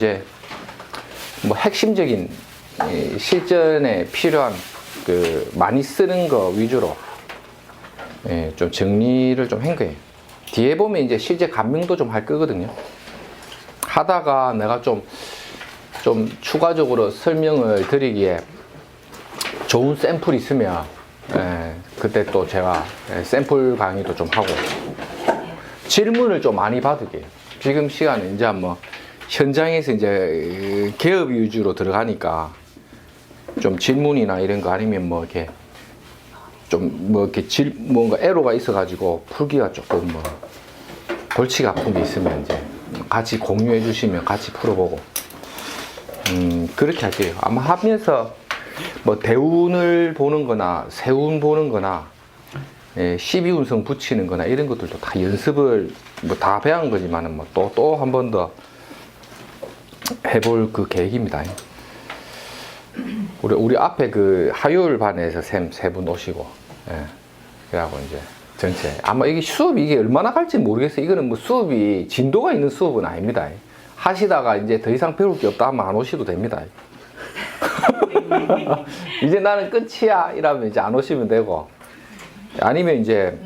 이제 뭐 핵심적인 이 실전에 필요한 그 많이 쓰는 거 위주로 예, 좀 정리를 좀 한 거예요. 뒤에 보면 이제 실제 감명도 좀 할 거거든요. 하다가 내가 좀, 좀 추가적으로 설명을 드리기에 좋은 샘플이 있으면 예, 그때 또 제가 예, 샘플 강의도 좀 하고 질문을 좀 많이 받을게요. 지금 시간은 이제 뭐 현장에서 이제 개업 위주로 들어가니까 좀 질문이나 이런 거 아니면 뭐 이렇게 좀 뭐 이렇게 질 뭔가 애로가 있어가지고 풀기가 조금 뭐 골치가 아픈 게 있으면 이제 같이 공유해 주시면 같이 풀어보고 음 그렇게 할게요. 아마 하면서 뭐 대운을 보는 거나 세운 보는 거나 예, 12운성 붙이는 거나 이런 것들도 다 연습을 뭐 다 배운 거지만은 뭐 또 또 한 번 더 해볼 그 계획입니다. 우리 우리 앞에 그 하율 반에서 샘세분 오시고 예. 그래갖고 이제 전체 아마 이게 수업이 이게 얼마나 갈지 모르겠어요. 이거는 뭐 수업이 진도가 있는 수업은 아닙니다. 하시다가 이제 더 이상 배울 게 없다 하면 안 오셔도 됩니다. 이제 나는 끝이야 이러면 이제 안 오시면 되고 아니면 이제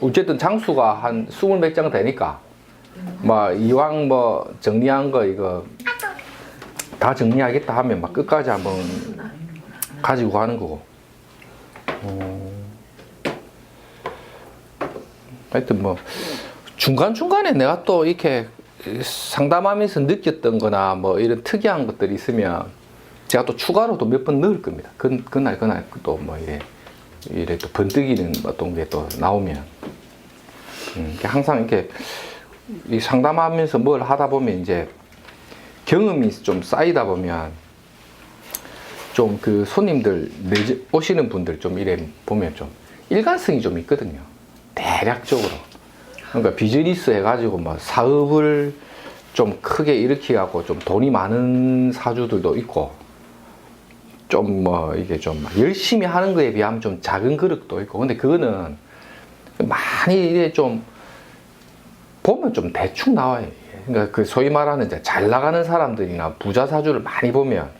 어쨌든 장수가 한 스물 몇 장 되니까 뭐 이왕 뭐 정리한 거 이거 다 정리하겠다 하면 막 끝까지 한번 가지고 가는 거고. 어, 하여튼 뭐 중간 중간에 내가 또 이렇게 상담하면서 느꼈던 거나 뭐 이런 특이한 것들이 있으면 제가 또 추가로 또 몇 번 넣을 겁니다. 그, 그날 그날 또 뭐 이래 이래 또 번뜩이는 어떤 게 또 나오면 음, 항상 이렇게 이 상담하면서 뭘 하다 보면 이제 경험이 좀 쌓이다 보면 좀 그 손님들 오시는 분들 좀 이래 보면 좀 일관성이 좀 있거든요. 대략적으로. 그러니까 비즈니스 해가지고 뭐 사업을 좀 크게 일으키 갖고 좀 돈이 많은 사주들도 있고 좀 뭐 이게 좀 열심히 하는 거에 비하면 좀 작은 그릇도 있고 근데 그거는 많이 이래 좀 보면 좀 대충 나와요. 그러니까 그 소위 말하는 이제 잘 나가는 사람들이나 부자 사주를 많이 보면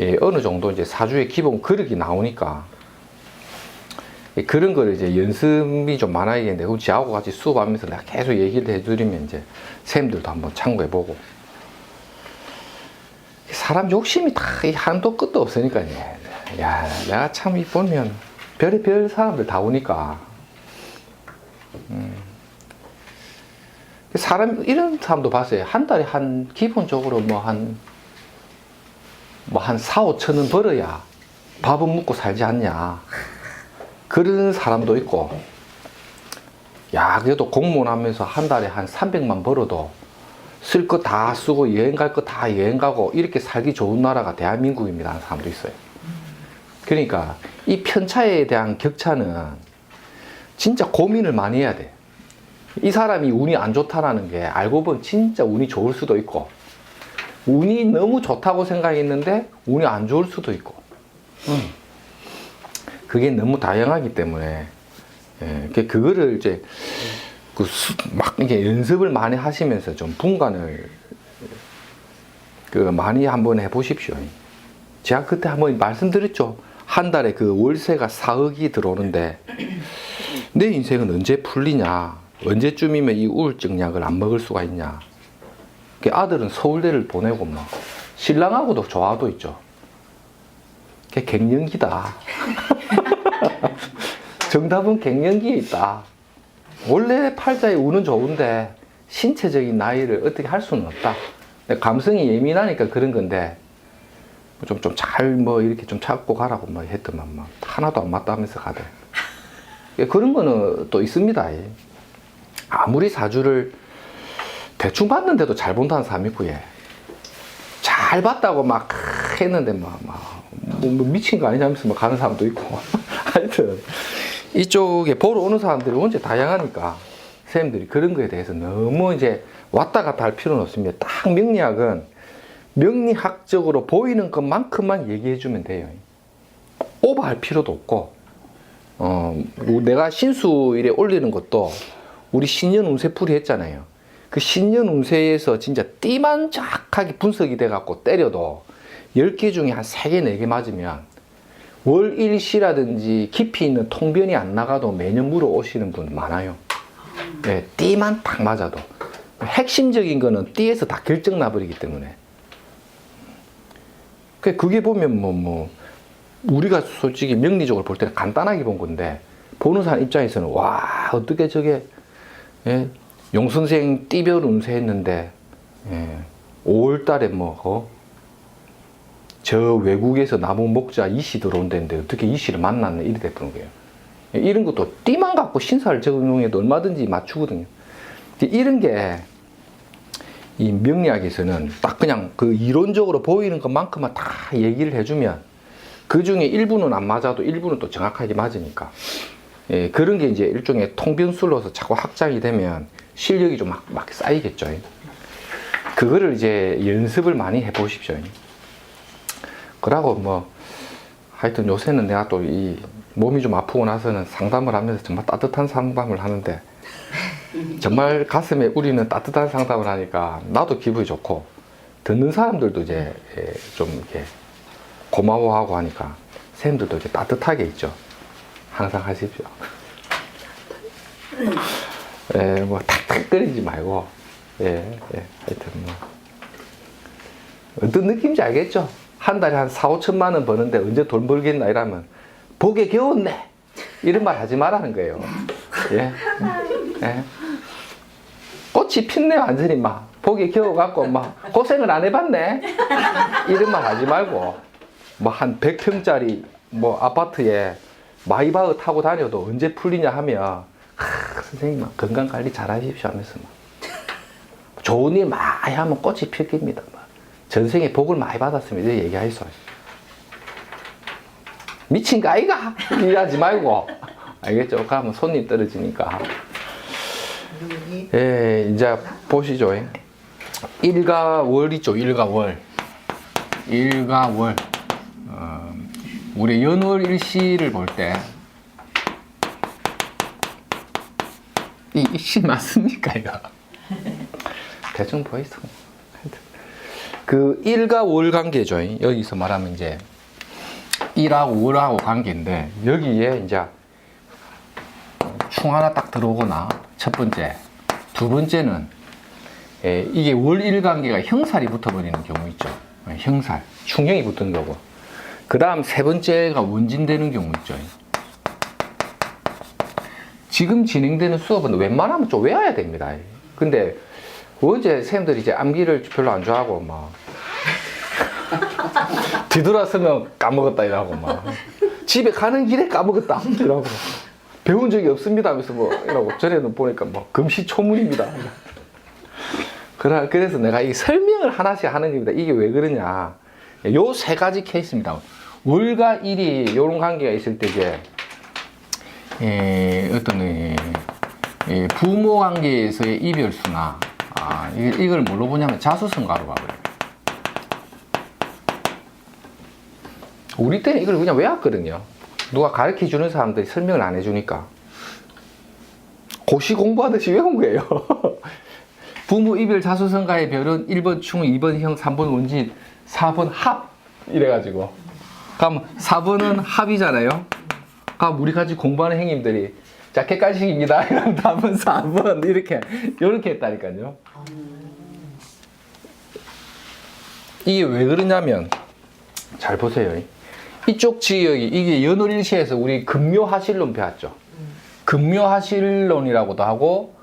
예, 어느 정도 이제 사주의 기본 그릇이 나오니까 예, 그런 거를 이제 연습이 좀 많아야겠는데 그럼 지하고 같이 수업하면서 내가 계속 얘기를 해드리면 이제 쌤들도 한번 참고해보고. 사람 욕심이 다이 한도 끝도 없으니까요. 야, 내가 참이 보면 별의별 사람들 다 오니까 사람 이런 사람도 봤어요. 한 달에 한 기본적으로 뭐 한 뭐한 4, 5천 원 벌어야 밥은 먹고 살지 않냐. 그런 사람도 있고. 야, 그래도 공무원 하면서 한 달에 한 300만 벌어도 쓸 거 다 쓰고 여행 갈 거 다 여행 가고 이렇게 살기 좋은 나라가 대한민국입니다 하는 사람도 있어요. 그러니까 이 편차에 대한 격차는 진짜 고민을 많이 해야 돼. 이 사람이 운이 안 좋다라는 게 알고 보면 진짜 운이 좋을 수도 있고 운이 너무 좋다고 생각했는데 운이 안 좋을 수도 있고 음. 그게 너무 다양하기 때문에 예, 그- 그거를 이제 그 수- 막 이게 연습을 많이 하시면서 좀 분간을 그 많이 한번 해보십시오. 제가 그때 한번 말씀드렸죠. 한 달에 그 월세가 4억이 들어오는데 내 인생은 언제 풀리냐? 언제쯤이면 이 우울증 약을 안 먹을 수가 있냐? 그 아들은 서울대를 보내고 뭐 신랑하고도 좋아도 있죠. 그게 갱년기다. 정답은 갱년기에 있다. 원래 팔자의 운은 좋은데 신체적인 나이를 어떻게 할 수는 없다. 감성이 예민하니까 그런 건데 좀 좀 잘 뭐 이렇게 좀 찾고 가라고 뭐 했더만 막 하나도 안 맞다 하면서 가대. 예, 그런 거는 또 있습니다. 예. 아무리 사주를 대충 봤는데도 잘 본다는 사람이 있고 예. 잘 봤다고 막 했는데 막, 막 뭐, 뭐 미친 거 아니냐면서 막 가는 사람도 있고 하여튼 이쪽에 보러 오는 사람들이 언제 다양하니까 선생님들이 그런 거에 대해서 너무 이제 왔다 갔다 할 필요는 없습니다. 딱 명리학은 명리학적으로 보이는 것만큼만 얘기해 주면 돼요. 오버할 필요도 없고 어, 내가 신수일에 올리는 것도 우리 신년 운세풀이 했잖아요. 그 신년 운세에서 진짜 띠만 정확하게 분석이 돼갖고 때려도 10개 중에 한 3개, 4개 맞으면 월 일시라든지 깊이 있는 통변이 안 나가도 매년 물어오시는 분 많아요. 네, 띠만 딱 맞아도. 핵심적인 거는 띠에서 다 결정 나버리기 때문에. 그- 그게 보면 뭐, 뭐, 우리가 솔직히 명리적으로 볼 때는 간단하게 본 건데, 보는 사람 입장에서는, 와, 어떻게 저게, 예, 용 선생 띠별 운세했는데, 예, 5월 달에 뭐, 어? 저 외국에서 나무 목자 이씨 들어온다는데 어떻게 이씨를 만났네 이래 됐던 거예요. 예, 이런 것도 띠만 갖고 신사를 적용해도 얼마든지 맞추거든요. 이런 게 이 명리학에서는 딱 그냥 그 이론적으로 보이는 것만큼만 다 얘기를 해주면 그 중에 일부는 안 맞아도 일부는 또 정확하게 맞으니까 예, 그런 게 이제 일종의 통변술로서 자꾸 확장이 되면 실력이 좀 막, 막 쌓이겠죠. 그거를 이제 연습을 많이 해보십시오. 그러고 뭐 하여튼 요새는 내가 또 이 몸이 좀 아프고 나서는 상담을 하면서 정말 따뜻한 상담을 하는데 정말 가슴에 우리는 따뜻한 상담을 하니까 나도 기분이 좋고 듣는 사람들도 이제 예, 좀 이렇게 고마워하고 하니까 선생님들도 이제 따뜻하게 있죠. 항상 하십시오. 예, 뭐 탁탁 끓이지 말고 예, 예, 하여튼 뭐 어떤 느낌인지 알겠죠? 한 달에 한 4, 5천만 원 버는데 언제 돈 벌겠나 이러면 복에 겨웠네 이런 말 하지 말라는 거예요. 예. 예. 꽃이 폈네 완전히 막 복에 겨워갖고 막 고생을 안 해봤네 이런 말 하지 말고 뭐 한 100평짜리 뭐 아파트에 마이바흐 타고 다녀도 언제 풀리냐 하면 하, 선생님 건강 관리 잘 하십시오 하면서 막 좋은 일 많이 하면 꽃이 필 겁니다. 막. 전생에 복을 많이 이제 얘기하겠어. 미친 거 아이가? 일하지 말고. 알겠죠? 가면 손님 떨어지니까. 예, 이제 보시죠. 일가 월이죠. 일가 월. 일가 월. 어, 우리 연월 일시를 볼 때. 이 일시 맞습니까, 이거? 대충 보이소. 그 일과 월 관계죠. 여기서 말하면 이제 일하고 월하고 관계인데 여기에 이제 충 하나 딱 들어오거나 첫 번째, 두 번째는 예, 이게 월일 관계가 형살이 붙어버리는 경우 있죠. 예, 형살, 충형이 붙은 거고. 그 다음 세 번째가 원진되는 경우 있죠. 지금 진행되는 수업은 웬만하면 좀 외워야 됩니다. 근데 어제 선생님들이 이제 암기를 별로 안 좋아하고 막 뒤돌아서면 까먹었다 이러고 막 집에 가는 길에 까먹었다 이러고 배운 적이 없습니다 하면서 뭐 이러고 전에는 보니까 뭐 금시초문입니다. 그래- 그래서 내가 이 설명을 하나씩 하는 겁니다. 이게 왜 그러냐. 요 세 가지 케이스입니다. 월과 일이 이런 관계가 있을 때 이제 예, 어떤 예, 예, 부모 관계에서의 이별수나 아, 이- 이걸 뭘로 보냐면 자수성가로 봐버려요. 우리 때는 이걸 그냥 외웠거든요. 누가 가르쳐 주는 사람들이 설명을 안 해주니까. 고시 공부하듯이 외운 거예요. 부모 이별 자수성가의 별은 1번 충, 2번 형, 3번 원진, 4번 합. 이래가지고. 그럼 4번은 합이잖아요. 그럼 우리 같이 공부하는 형님들이 자, 객관식입니다. 이러면 답은 4번. 이렇게, 이렇게 했다니까요. 이게 왜 그러냐면, 잘 보세요. 이쪽 지역이, 이게 연월일시에서 우리 금묘하실론 배웠죠. 금묘하실론이라고도 하고,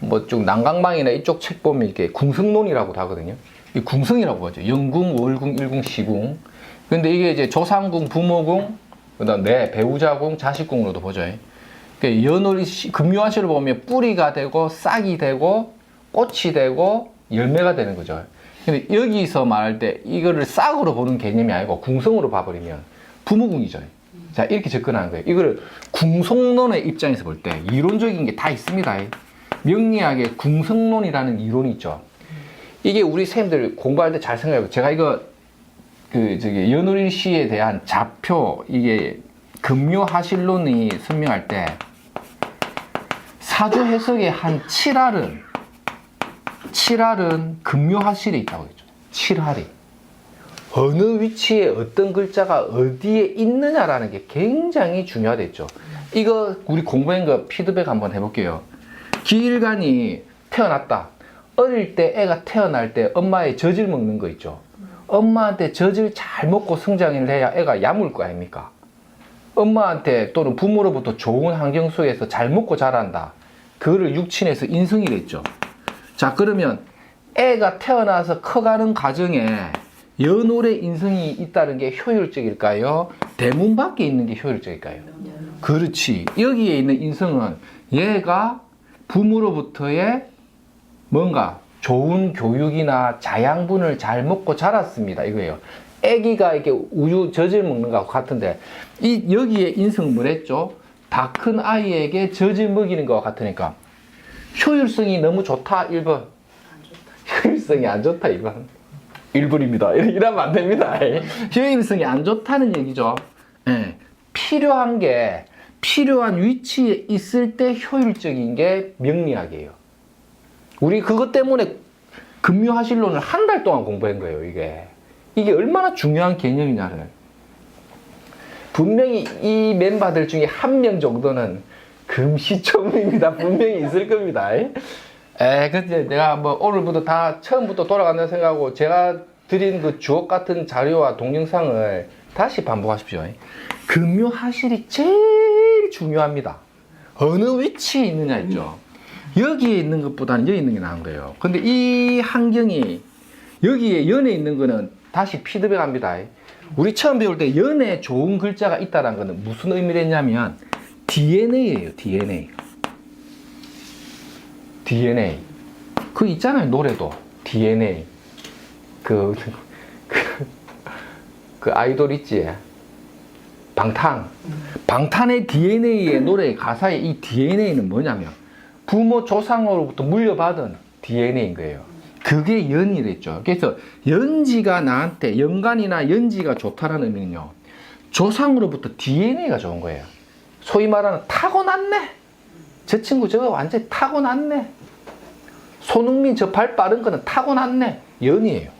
뭐 좀 난강방이나 이쪽 책 보면 이렇게 궁성론이라고도 하거든요. 이 궁성이라고 하죠. 영궁, 월궁, 일궁, 시궁. 근데 이게 이제 조상궁, 부모궁, 그다음 내 배우자궁, 자식궁으로도 보죠. 그러니까 연월이 금요하시를 보면 뿌리가 되고 싹이 되고 꽃이 되고 열매가 되는 거죠. 근데 여기서 말할 때 이거를 싹으로 보는 개념이 아니고 궁성으로 봐버리면 부모궁이죠. 자 이렇게 접근하는 거예요. 이거를 궁성론의 입장에서 볼 때 이론적인 게 다 있습니다. 명리학의 궁성론이라는 이론이 있죠. 이게 우리 선생님들 공부할 때 잘 생각해요. 제가 이거 그 저기 연월일 시에 대한 좌표 이게 금요하실론이 설명할 때 사주 해석의 한 7할은 칠할은 금묘하실에 있다고 했죠. 칠할이. 어느 위치에 어떤 글자가 어디에 있느냐라는 게 굉장히 중요하겠죠. 이거 우리 공부한 거 피드백 한번 해볼게요. 기일간이 태어났다. 어릴 때 애가 태어날 때 엄마의 젖을 먹는 거 있죠. 엄마한테 젖을 잘 먹고 성장을 해야 애가 야물 거 아닙니까? 엄마한테 또는 부모로부터 좋은 환경 속에서 잘 먹고 자란다. 그거를 육친에서 인성이랬죠. 자, 그러면 애가 태어나서 커가는 과정에 연월의 인성이 있다는 게 효율적일까요? 대문 밖에 있는 게 효율적일까요? 그렇지. 여기에 있는 인성은 얘가 부모로부터의 뭔가 좋은 교육이나 자양분을 잘 먹고 자랐습니다. 이거예요. 아기가 이렇게 우유 젖을 먹는 것과 같은데 이 여기에 인성은 뭐랬죠? 다 큰 아이에게 젖을 먹이는 것과 같으니까 효율성이 너무 좋다 1번 효율성이 안 좋다 2번 1번입니다 이러면 안 됩니다 효율성이 안 좋다는 얘기죠 예. 필요한 게 필요한 위치에 있을 때 효율적인 게 명리학이에요 우리 그것 때문에 금요하실론을 한 달 동안 공부한 거예요, 이게. 이게 얼마나 중요한 개념이냐를. 분명히 이 멤버들 중에 한 명 정도는 금시초문입니다. 분명히 있을 겁니다. 에, 근데 내가 뭐 오늘부터 다 처음부터 돌아간다 생각하고 제가 드린 그 주옥 같은 자료와 동영상을 다시 반복하십시오. 금요하실이 제일 중요합니다. 어느 위치에 있느냐 있죠. 여기에 있는 것보다는 여기 있는 게 나은 거예요. 근데 이 환경이 여기에 연에 있는 거는 다시 피드백 합니다. 우리 처음 배울 때 연에 좋은 글자가 있다는 거는 무슨 의미를 했냐면 DNA예요, DNA. DNA. 그 있잖아요, 노래도. DNA. 그, 그, 그 아이돌 있지? 방탄. 방탄의 DNA의 노래 가사의 이 DNA는 뭐냐면 부모 조상으로부터 물려받은 DNA인 거예요. 그게 연이랬죠. 그래서 연지가 나한테 연간이나 연지가 좋다라는 의미는요. 조상으로부터 DNA가 좋은 거예요. 소위 말하는 타고났네. 저 친구 저거 완전히 타고났네. 손흥민 저 발 빠른 거는 타고났네. 연이에요.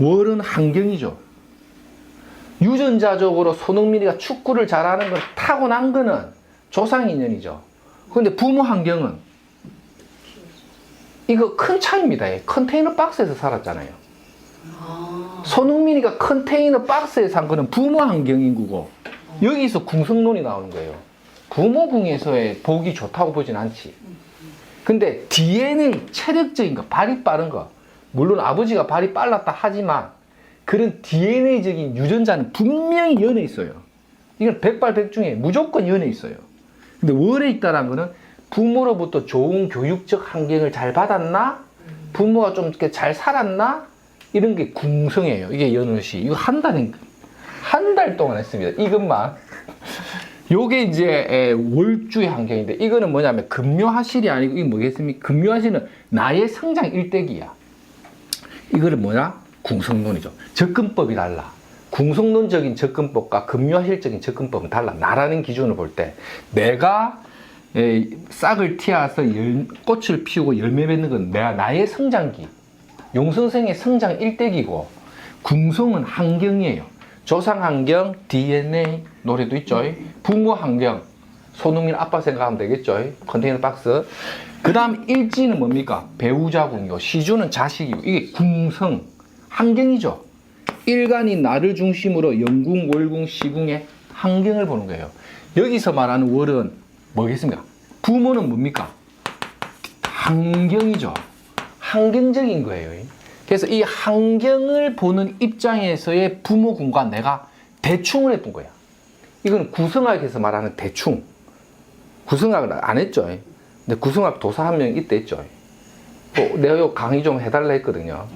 월은 환경이죠. 유전자적으로 손흥민이가 축구를 잘하는 건 타고난 거는 조상 인연이죠. 근데 부모 환경은 이거 큰 차이입니다. 얘. 컨테이너 박스에서 살았잖아요. 손흥민이가 컨테이너 박스에 산 거는 부모 환경인 거고 여기서 궁성론이 나오는 거예요. 부모 궁에서의 복이 좋다고 보진 않지. 근데 DNA 체력적인 거, 발이 빠른 거, 물론 아버지가 발이 빨랐다 하지만 그런 DNA적인 유전자는 분명히 연해 있어요. 이건 백발백중에 무조건 연해 있어요. 근데 월에 있다는 거는 부모로부터 좋은 교육적 환경을 잘 받았나? 부모가 좀 이렇게 잘 살았나? 이런 게 궁성이에요. 이게 연월시. 이거 한 달인, 한달 동안 했습니다. 이것만. 요게 이제 에, 월주의 환경인데, 이거는 뭐냐면 금묘하실이 아니고, 이게 뭐겠습니까? 금묘하실은 나의 성장 일대기야. 이거는 뭐냐? 궁성론이죠. 접근법이 달라. 궁성론적인 접근법과 금요실적인 접근법은 달라. 나라는 기준을 볼 때 내가 에, 싹을 튀어서 열, 꽃을 피우고 열매 맺는 건 내가 나의 성장기, 용선생의 성장 일대기고 궁성은 환경이에요. 조상 환경, DNA 노래도 있죠. 부모 환경, 손흥민 아빠 생각하면 되겠죠. 컨테이너 박스. 그 다음 일지는 뭡니까? 배우자궁이고 시주는 자식이고 이게 궁성 환경이죠. 일간이 나를 중심으로 영궁, 월궁, 시궁의 환경을 보는 거예요. 여기서 말하는 월은 뭐겠습니까? 부모는 뭡니까? 환경이죠. 환경적인 거예요. 그래서 이 환경을 보는 입장에서의 부모군과 내가 대충을 해본 거야. 이건 구성학에서 말하는 대충. 구성학을 안 했죠. 근데 구성학 도사 한 명 이때 했죠. 뭐 내가 요 강의 좀 해달라 했거든요.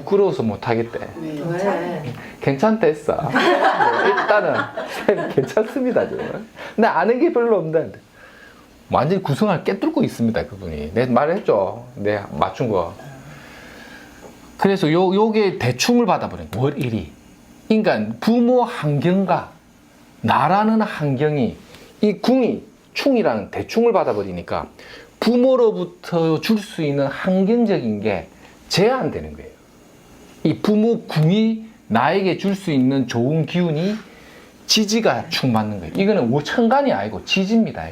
부끄러워서 못 하겠대. 왜? 괜찮다 했어. 뭐 일단은 쌤 괜찮습니다. 근데 아는 게 별로 없는데 완전히 구성을 깨뚫고 있습니다 그분이. 내 말했죠. 내 맞춘 거. 그래서 요 요게 대충을 받아버린. 월 1위. 그러니까 부모 환경과 나라는 환경이 이 궁이 충이라는 대충을 받아버리니까 부모로부터 줄 수 있는 환경적인 게 제한되는 거예요. 이 부모 궁이 나에게 줄 수 있는 좋은 기운이 지지가 충만한 거예요. 이거는 오천간이 아니고 지지입니다.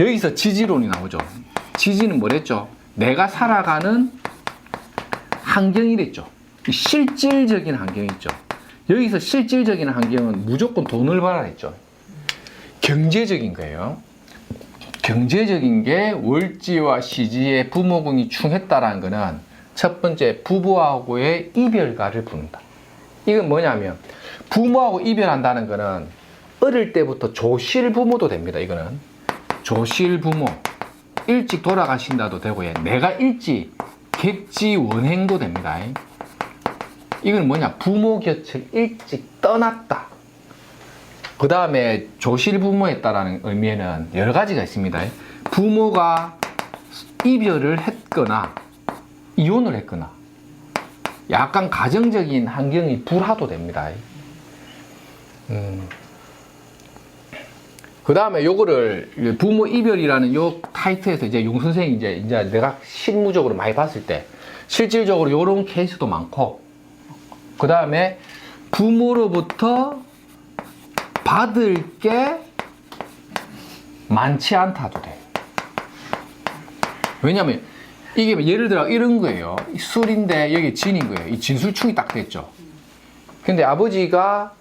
여기서 지지론이 나오죠. 지지는 뭐랬죠? 내가 살아가는 환경이랬죠. 이 실질적인 환경이 있죠. 여기서 실질적인 환경은 무조건 돈을 벌어야 했죠. 경제적인 거예요. 경제적인 게 월지와 시지의 부모궁이 충했다라는 거는 첫 번째 부부하고의 이별가를 부른다. 이건 뭐냐면 부모하고 이별한다는 거는 어릴 때부터 조실 부모도 됩니다. 이거는 조실 부모 일찍 돌아가신다도 되고요. 내가 일찍 객지 원행도 됩니다. 이건 뭐냐 부모 곁을 일찍 떠났다. 그 다음에 조실 부모했다라는 의미에는 여러 가지가 있습니다. 부모가 이별을 했거나 이혼을 했거나 약간 가정적인 환경이 불화도 됩니다. 음. 그 다음에 요거를 부모 이별이라는 요 타이틀에서 이제 용 선생이 이제 이제 내가 실무적으로 많이 봤을 때 실질적으로 요런 케이스도 많고 그 다음에 부모로부터 받을 게 많지 않다도 돼. 왜냐면 이게 예를 들어 이런 거예요. 이 술인데 여기 진인 거예요. 이 진술충이 딱 됐죠. 근데 아버지가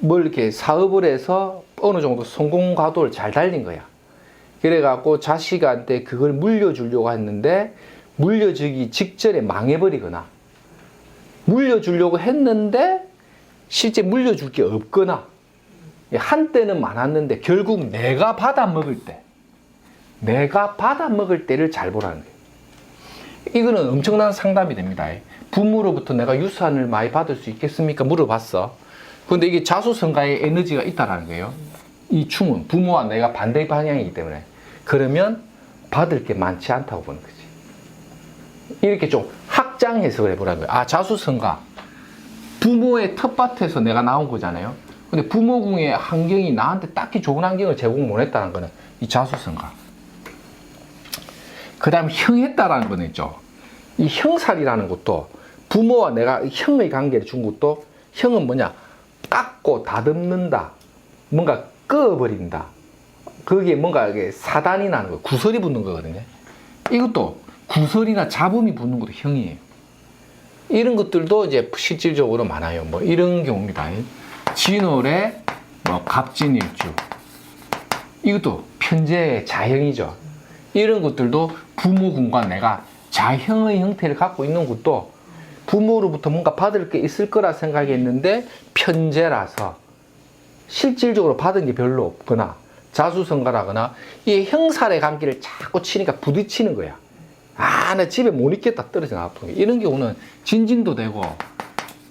뭘 이렇게 사업을 해서 어느 정도 성공 가도를 잘 달린 거야. 그래갖고 자식한테 그걸 물려주려고 했는데 물려주기 직전에 망해버리거나 물려주려고 했는데 실제 물려줄 게 없거나 한때는 많았는데 결국 내가 받아 먹을 때 내가 받아 먹을 때를 잘 보라는 거예요. 이거는 엄청난 상담이 됩니다. 부모로부터 내가 유산을 많이 받을 수 있겠습니까? 물어봤어. 근데 이게 자수성가의 에너지가 있다라는 거예요. 이 충은 부모와 내가 반대 방향이기 때문에 그러면 받을 게 많지 않다고 보는 거지. 이렇게 좀 확장 해석을 해보라는 거예요. 아 자수성가 부모의 텃밭에서 내가 나온 거잖아요. 근데 부모궁의 환경이 나한테 딱히 좋은 환경을 제공 못 했다는 거는 이 자수성가. 그 다음 형했다라는 거는 있죠. 이 형살이라는 것도 부모와 내가 형의 관계를 준 것도 형은 뭐냐? 깎고 다듬는다. 뭔가 끄어버린다. 거기에 뭔가 이게 사단이 나는 거예요 구설이 붙는 거거든요. 이것도 구설이나 잡음이 붙는 것도 형이에요. 이런 것들도 이제 실질적으로 많아요. 뭐 이런 경우입니다. 진월의 뭐 갑진일주. 이것도 편제의 자형이죠 이런 것들도 부모군과 내가 자형의 형태를 갖고 있는 것도 부모로부터 뭔가 받을 게 있을 거라 생각했는데 편제라서 실질적으로 받은 게 별로 없거나 자수성가라거나 이 형살의 관계를 자꾸 치니까 부딪히는 거야. 아, 나 집에 못 있겠다 떨어져 나왔던 게 이런 경우는 진진도 되고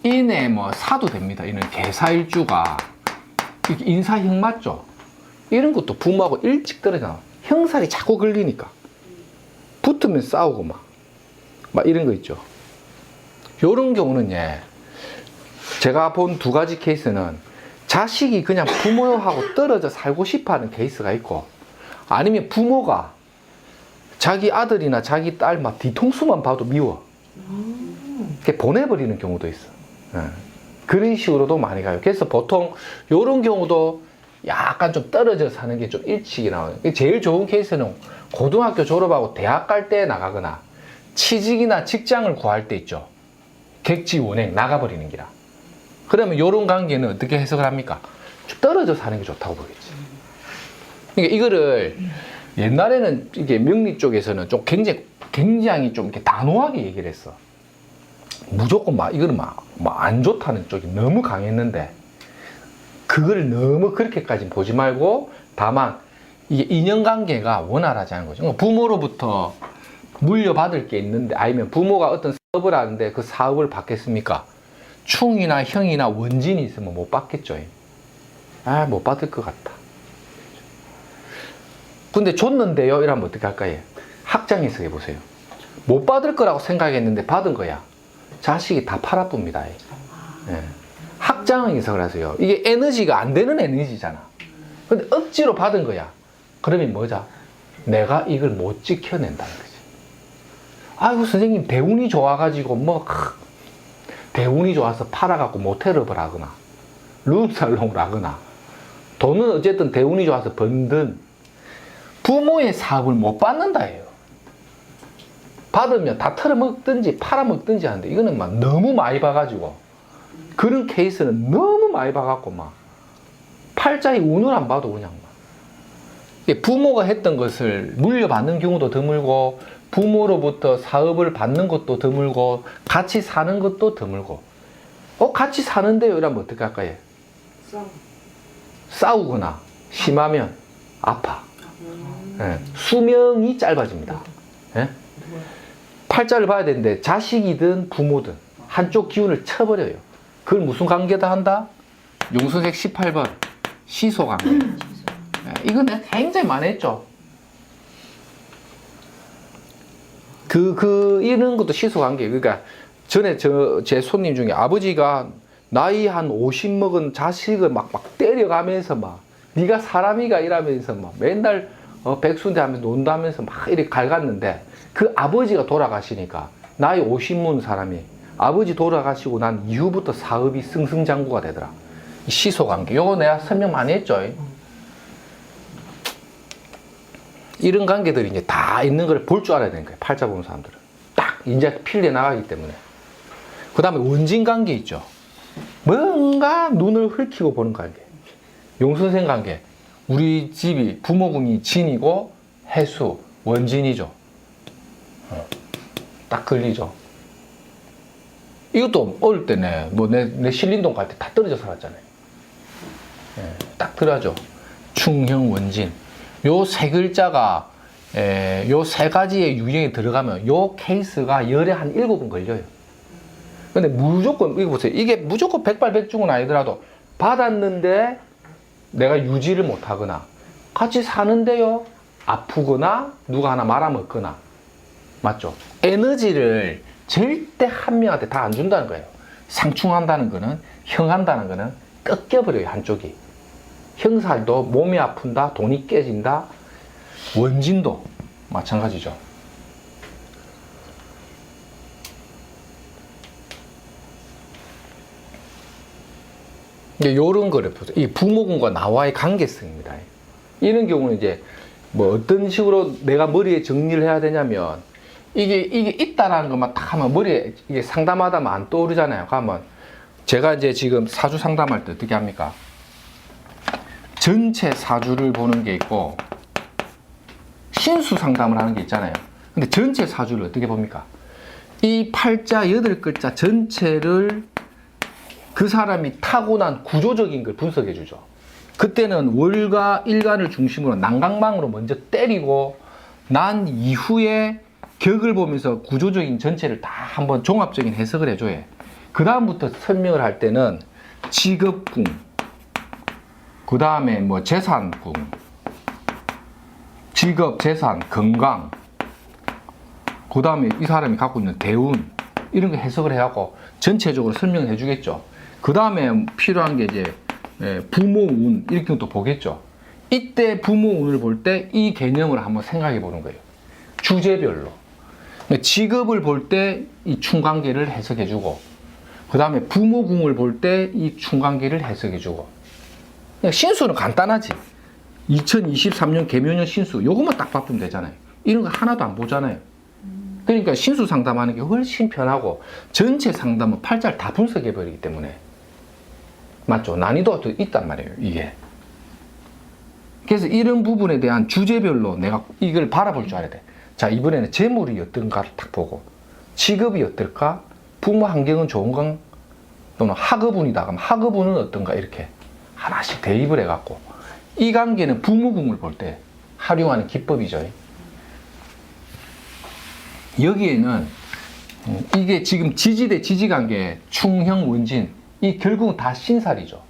인에 뭐 사도 됩니다. 이는 개사일주가 인사형 맞죠? 이런 것도 부모하고 일찍 떨어져 나와. 형살이 자꾸 걸리니까 붙으면 싸우고 막, 막 이런 거 있죠. 요런 경우는 예, 제가 본 두 가지 케이스는 자식이 그냥 부모하고 떨어져 살고 싶어 하는 케이스가 있고 아니면 부모가 자기 아들이나 자기 딸 막 뒤통수만 봐도 미워. 이렇게 보내버리는 경우도 있어. 예. 그런 식으로도 많이 가요. 그래서 보통 요런 경우도 약간 좀 떨어져 사는 게 좀 일찍이 나와요. 제일 좋은 케이스는 고등학교 졸업하고 대학 갈 때 나가거나 취직이나 직장을 구할 때 있죠. 객지 원행 나가버리는 기라. 그러면 이런 관계는 어떻게 해석을 합니까? 좀 떨어져 사는 게 좋다고 보겠지. 그러니까 이거를 옛날에는 이게 명리 쪽에서는 좀 굉장히 굉장히 좀 이렇게 단호하게 얘기를 했어. 무조건 막 이거는 막 안 좋다는 쪽이 너무 강했는데 그걸 너무 그렇게까지 보지 말고 다만 이게 인연관계가 원활하지 않은 거죠. 그러니까 부모로부터 물려받을 게 있는데 아니면 부모가 어떤 사업을 하는데 그 사업을 받겠습니까? 충이나 형이나 원진이 있으면 못 받겠죠. 아, 못 받을 것 같다. 근데 줬는데요? 이러면 어떻게 할까요? 확장 해석해 보세요. 못 받을 거라고 생각했는데 받은 거야. 자식이 다 팔아쁩니다. 예. 확장 해석을 하세요. 이게 에너지가 안 되는 에너지잖아. 근데 억지로 받은 거야. 그러면 뭐자? 내가 이걸 못 지켜낸다는 거지. 아이고 선생님 대운이 좋아가지고 뭐 크, 대운이 좋아서 팔아갖고 모텔업을 하거나 룸살롱을 하거나 돈은 어쨌든 대운이 좋아서 번든 부모의 사업을 못 받는다예요. 받으면 다 털어먹든지 팔아먹든지 하는데 이거는 막 너무 많이 봐가지고 그런 케이스는 너무 많이 봐갖고 막 팔자의 운을 안 봐도 그냥 막 부모가 했던 것을 물려받는 경우도 드물고 부모로부터 사업을 받는 것도 드물고 같이 사는 것도 드물고 어 같이 사는데요 이러면 어떻게 할까요? 쌍. 싸우거나 심하면 아파 예, 수명이 짧아집니다 예? 팔자를 봐야 되는데 자식이든 부모든 한쪽 기운을 쳐버려요 그걸 무슨 관계다 한다? 용순색 18번 시소 관계 예, 이거 내가 굉장히 많이 했죠 그, 그, 이런 것도 시소 관계. 그러니까, 전에 저, 제 손님 중에 아버지가 나이 한 50 먹은 자식을 막, 막 때려가면서 막, 네가 사람이가 이라면서 막 맨날 어, 백순대 하면서 논다면서 막 이렇게 갈갔는데, 그 아버지가 돌아가시니까, 나이 50 먹은 사람이, 아버지 돌아가시고 난 이후부터 사업이 승승장구가 되더라. 이 시소 관계. 요거 내가 설명 많이 했죠. 이런 관계들이 이제 다 있는 걸 볼 줄 알아야 되는 거예요. 팔자 보는 사람들은. 딱 이제 필려 나가기 때문에. 그 다음에 원진 관계 있죠. 뭔가 눈을 흘키고 보는 관계. 용선생 관계. 우리 집이 부모궁이 진이고 해수 원진이죠. 어, 딱 걸리죠. 이것도 어릴 때네. 뭐 내 내 신림동 갈 때 다 떨어져 살았잖아요. 예, 딱 들어죠. 충형 원진. 요 세 글자가 요 세 가지의 유형에 들어가면 요 케이스가 열에 한 일곱 번 걸려요. 근데 무조건 이거 보세요. 이게 무조건 백발백중은 아니더라도 받았는데 내가 유지를 못하거나 같이 사는데요 아프거나 누가 하나 말아먹거나 맞죠? 에너지를 절대 한 명한테 다 안 준다는 거예요. 상충한다는 거는 형한다는 거는 꺾여버려요 한쪽이. 형살도 몸이 아픈다, 돈이 깨진다, 원진도 마찬가지죠. 이제 요런 거를 보세요. 이 부모군과 나와의 관계성입니다. 이런 경우는 이제 뭐 어떤 식으로 내가 머리에 정리를 해야 되냐면 이게 이게 있다라는 것만 딱 하면 머리에 이게 상담하다만 안 떠오르잖아요. 그러면 제가 이제 지금 사주 상담할 때 어떻게 합니까? 전체 사주를 보는 게 있고 신수 상담을 하는 게 있잖아요. 근데 전체 사주를 어떻게 봅니까? 이 팔자 여덟 글자 전체를 그 사람이 타고난 구조적인 걸 분석해 주죠. 그때는 월과 일간을 중심으로 난강망으로 먼저 때리고 난 이후에 격을 보면서 구조적인 전체를 다 한번 종합적인 해석을 해줘요. 그 다음부터 설명을 할 때는 직업궁, 그 다음에 뭐 재산궁, 직업, 재산, 건강, 그 다음에 이 사람이 갖고 있는 대운, 이런 거 해석을 해갖고 전체적으로 설명을 해주겠죠. 그 다음에 필요한 게 이제 예, 부모 운, 이렇게 또 보겠죠. 이때 부모 운을 볼 때 이 개념을 한번 생각해 보는 거예요. 주제별로. 직업을 볼 때 이 충관계를 해석해 주고, 그 다음에 부모 궁을 볼 때 이 충관계를 해석해 주고, 그냥 신수는 간단하지. 2023년 개묘년 신수 요것만 딱 바꾸면 되잖아요. 이런 거 하나도 안 보잖아요. 그러니까 신수 상담하는 게 훨씬 편하고 전체 상담은 팔자를 다 분석해 버리기 때문에 맞죠? 난이도가 또 있단 말이에요. 이게. 그래서 이런 부분에 대한 주제별로 내가 이걸 바라볼 줄 알아야 돼. 자 이번에는 재물이 어떤가를 딱 보고 직업이 어떨까? 부모 환경은 좋은가? 또는 학업운이다. 그럼 학업운은 어떤가? 이렇게 하나씩 대입을 해갖고 이 관계는 부모궁을 볼 때 활용하는 기법이죠. 여기에는 음, 이게 지금 지지대 지지관계 충형 원진 이 결국은 다 신살이죠.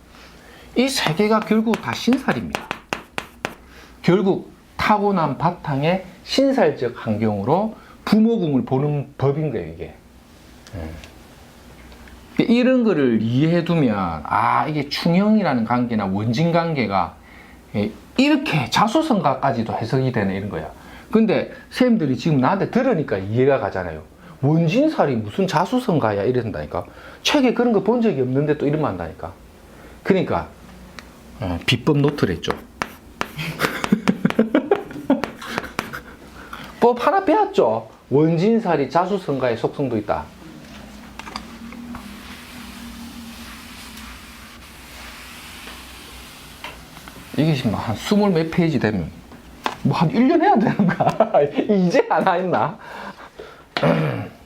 이 세 개가 결국 다 신살입니다. 결국 타고난 바탕의 신살적 환경으로 부모궁을 보는 법인 거예요, 이게. 음. 이런 거를 이해해 두면, 아, 이게 충형이라는 관계나 원진 관계가 예, 이렇게 자수성가까지도 해석이 되는 이런 거야. 근데 선생님들이 지금 나한테 들으니까 이해가 가잖아요. 원진살이 무슨 자수성가야 이런다니까. 책에 그런 거 본 적이 없는데 또 이러면 한다니까. 그러니까 어, 비법 노트를 했죠. 법 하나 배웠죠. 원진살이 자수성가의 속성도 있다. 이게 지금 한 스물 몇 페이지 되면 뭐 한 1년 해야 되는가? 이제 하나 했나?